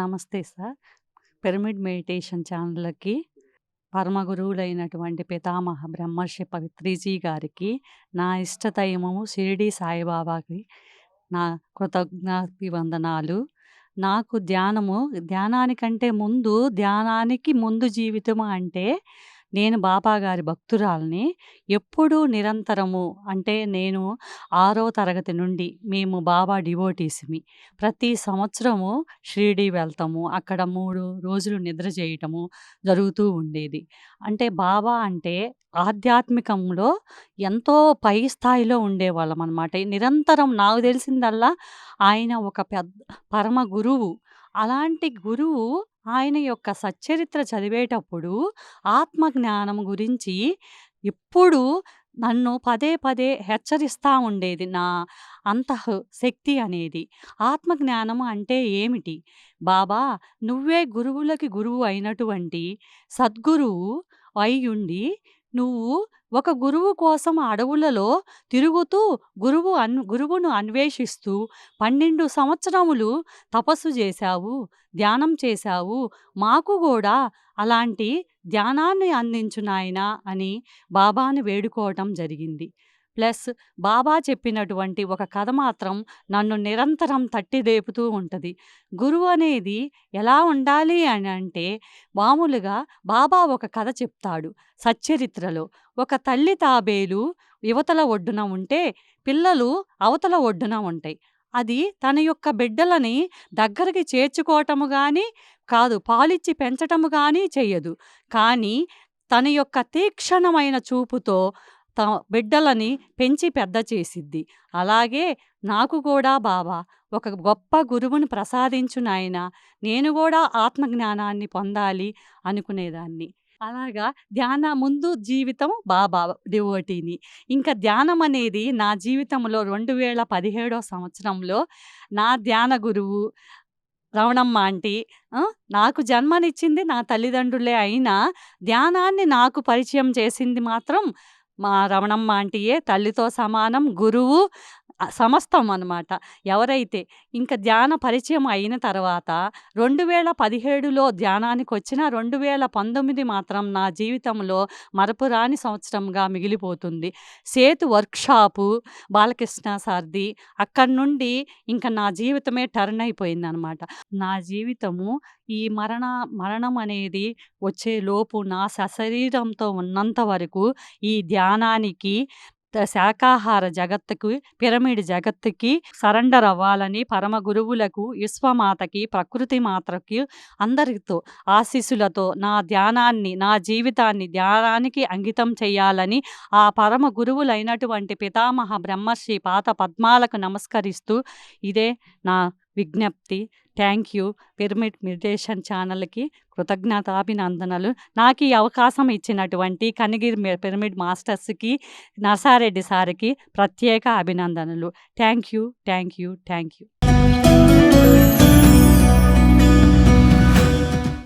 నమస్తే sir. Pyramid meditation ఛానల్‌కి పరమ గురువులైనటువంటి పితామహ బ్రహ్మర్షి పత్రిజీ గారికి, నా ఇష్టదైవము షిరిడీ సాయిబాబాకి నా కృతజ్ఞాభివందనాలు. నాకు ధ్యానము ధ్యానానికంటే ముందు ధ్యానానికి ముందు జీవితము అంటే, నేను బాబా గారి ఎప్పుడూ నిరంతరము అంటే నేను ఆరో తరగతి నుండి మేము బాబా డివోటీస్‌మి. ప్రతి సంవత్సరము షిరిడి వెళ్తాము. అక్కడ మూడు రోజులు నిద్ర చేయటము జరుగుతూ ఉండేది. అంటే బాబా అంటే ఆధ్యాత్మికంలో ఎంతో పై స్థాయిలో ఉండేవాళ్ళం అనమాట నిరంతరం నాకు తెలిసిందల్లా ఆయన ఒక పెద్ద పరమ గురువు. అలాంటి గురువు ఆయన యొక్క సచ్చరిత్ర చదివేటప్పుడు ఆత్మజ్ఞానం గురించి ఎప్పుడూ నన్ను పదే పదే హెచ్చరిస్తూ ఉండేది నా అంతః శక్తి అనేది. ఆత్మజ్ఞానం అంటే ఏమిటి? బాబా నువ్వే గురువులకి గురువు అయినటువంటి సద్గురువు అయ్యుండి, నువ్వు ఒక గురువు కోసం అడవులలో తిరుగుతూ గురువు అన్ గురువును అన్వేషిస్తూ 12 సంవత్సరములు తపస్సు చేశావు, ధ్యానం చేశావు. మాకు కూడా అలాంటి ధ్యానాన్ని అందించు నాయనా అని బాబాను వేడుకోవటం జరిగింది. ప్లస్ బాబా చెప్పినటువంటి ఒక కథ మాత్రం నన్ను నిరంతరం తట్టిదేపుతూ ఉంటుంది గురువు అనేది ఎలా ఉండాలి అని అంటే మామూలుగా బాబా ఒక కథ చెప్తాడు సచ్చరిత్రలో. ఒక తల్లి తాబేలు ఇవతల ఒడ్డున ఉంటే, పిల్లలు అవతల ఒడ్డున ఉంటాయి. అది తన యొక్క బిడ్డలని దగ్గరికి చేర్చుకోవటము కానీ కాదు, పాలిచ్చి పెంచటము కానీ చెయ్యదు. కానీ తన యొక్క తీక్షణమైన చూపుతో త బిడ్డలని పెంచి పెద్ద చేసిద్ది. అలాగే నాకు కూడా బాబా ఒక గొప్ప గురువుని ప్రసాదించునాయన నేను కూడా ఆత్మజ్ఞానాన్ని పొందాలి అనుకునేదాన్ని. అలాగా ధ్యాన ముందు జీవితం బాబా డివోటీని. ఇంకా ధ్యానం అనేది నా జీవితంలో 2017 సంవత్సరంలో నా ధ్యాన గురువు రవణమ్మ ఆంటీ నాకు జన్మనిచ్చింది నా తల్లిదండ్రులే అయినా, ధ్యానాన్ని నాకు పరిచయం చేసింది మాత్రం మా రమణమ్మ ఆంటీయే. తల్లితో సమానం, గురువు సమస్తం అనమాట. ఎవరైతే ఇంకా ధ్యాన పరిచయం అయిన తర్వాత రెండు వేల పదిహేడులో ధ్యానానికి వచ్చిన రెండు వేల పంతొమ్మిది మాత్రం నా జీవితంలో మరపురాని సంవత్సరంగా మిగిలిపోతుంది. సేతు వర్క్‌షాపు బాలకృష్ణ సార్‌ది. అక్కడి నుండి ఇంకా నా జీవితమే టర్న్ అయిపోయింది అనమాట నా జీవితము ఈ మరణ మరణం అనేది వచ్చేలోపు నా సశరీరంతో ఉన్నంత వరకు ఈ ధ్యానానికి శాఖాహార శాకాహార జగత్తుకి, పిరమిడ్ జగత్తుకి సరెండర్ అవ్వాలని పరమ గురువులకు, విశ్వమాతకి, ప్రకృతి మాతకి అందరితో ఆశీస్సులతో నా ధ్యానాన్ని, నా జీవితాన్ని ధ్యానానికి అంకితం చేయాలని ఆ పరమ గురువులైనటువంటి పితామహ బ్రహ్మశ్రీ పాత పద్మాలకు నమస్కరిస్తూ ఇదే నా విజ్ఞప్తి. Thank you. పిరమిడ్ మెడిటేషన్ ఛానల్‌కి కృతజ్ఞతాభినందనలు. నాకు ఈ అవకాశం ఇచ్చినటువంటి కనిగిరి పిరమిడ్ మాస్టర్స్‌కి, నర్సారెడ్డి సార్‌కి ప్రత్యేక అభినందనలు. Thank you. Thank you. Thank you.